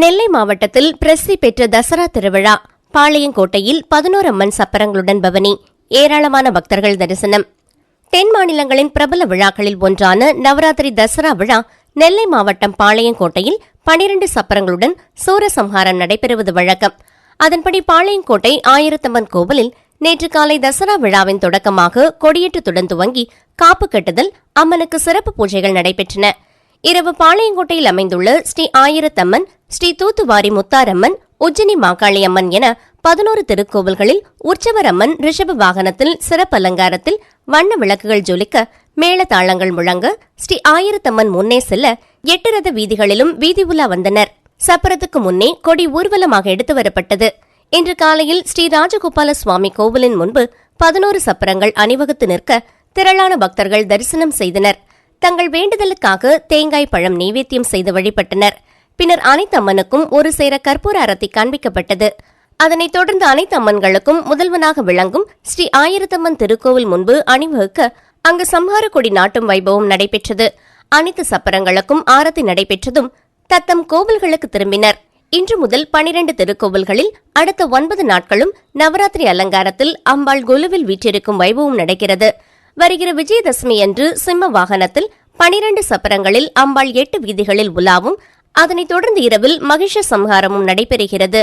நெல்லை மாவட்டத்தில் பிரசித்தி பெற்ற தசரா திருவிழா பாளையங்கோட்டையில் பதினோரு அம்மன் சப்பரங்களுடன் பவனி ஏராளமான பக்தர்கள் தரிசனம். தென் மாநிலங்களின் பிரபல விழாக்களில் ஒன்றான நவராத்திரி தசரா விழா நெல்லை மாவட்டம் பாளையங்கோட்டையில் பனிரண்டு சப்பரங்களுடன் சூரசம்ஹாரம் நடைபெறுவது வழக்கம். அதன்படி பாளையங்கோட்டை ஆயிரத்தம்மன் கோவிலில் நேற்று காலை தசரா விழாவின் தொடக்கமாக கொடியேற்றத்துடன் துவங்கி காப்பு கட்டுதல் அம்மனுக்கு சிறப்பு பூஜைகள் நடைபெற்றன. இரவு பாளையங்கோட்டையில் அமைந்துள்ள ஸ்ரீ ஆயிரத்தம்மன் ஸ்ரீ தூத்துவாரி முத்தாரம்மன் உஜ்ஜினி மாகாளியம்மன் என பதினோரு திருக்கோவில்களில் உற்சவரம்மன் ரிஷப வாகனத்தில் சிறப்பு அலங்காரத்தில் வண்ண விளக்குகள் ஜொலிக்க மேளதாளங்கள் முழங்க ஸ்ரீ ஆயிரத்தம்மன் முன்னே செல்ல எட்டு ரத வீதிகளிலும் வீதி உலா வந்தனர். சப்பரத்துக்கு முன்னே கொடி ஊர்வலமாக எடுத்து வரப்பட்டது. இன்று காலையில் ஸ்ரீ ராஜகோபால சுவாமி கோவிலின் முன்பு பதினோரு சப்பரங்கள் அணிவகுத்து நிற்க திரளான பக்தர்கள் தரிசனம் செய்தனர். தங்கள் வேண்டுதலுக்காக தேங்காய் பழம் நெய்வேத்தியம் செய்து வழிபட்டனர். பின்னர் அனைத்து அம்மனுக்கும் ஒரு சேர கற்பூர அரத்தி காண்பிக்கப்பட்டது. அதனைத் தொடர்ந்து அனைத்து அம்மன்களுக்கும் முதல்வனாக விளங்கும் ஸ்ரீ ஆயிரத்தம்மன் திருக்கோவில் முன்பு அணிவகுக்க அங்கு சம்ஹார கொடி நாட்டும் வைபவம் நடைபெற்றது. அனைத்து சப்பரங்களுக்கும் ஆரத்தி நடைபெற்றதும் தத்தம் கோவில்களுக்கு திரும்பினர். இன்று முதல் பனிரெண்டு திருக்கோவில்களில் அடுத்த ஒன்பது நாட்களும் நவராத்திரி அலங்காரத்தில் அம்பாள் கொலுவில் வீற்றிருக்கும் வைபவம் நடக்கிறது. வருகிற விஜயதசமி அன்று சிம்ம வாகனத்தில் பனிரண்டு சப்பரங்களில் அம்பாள் எட்டு வீதிகளில் உலாவும் அதனைத் தொடர்ந்து இரவில் மகிஷ சம்ஹாரமும் நடைபெறுகிறது.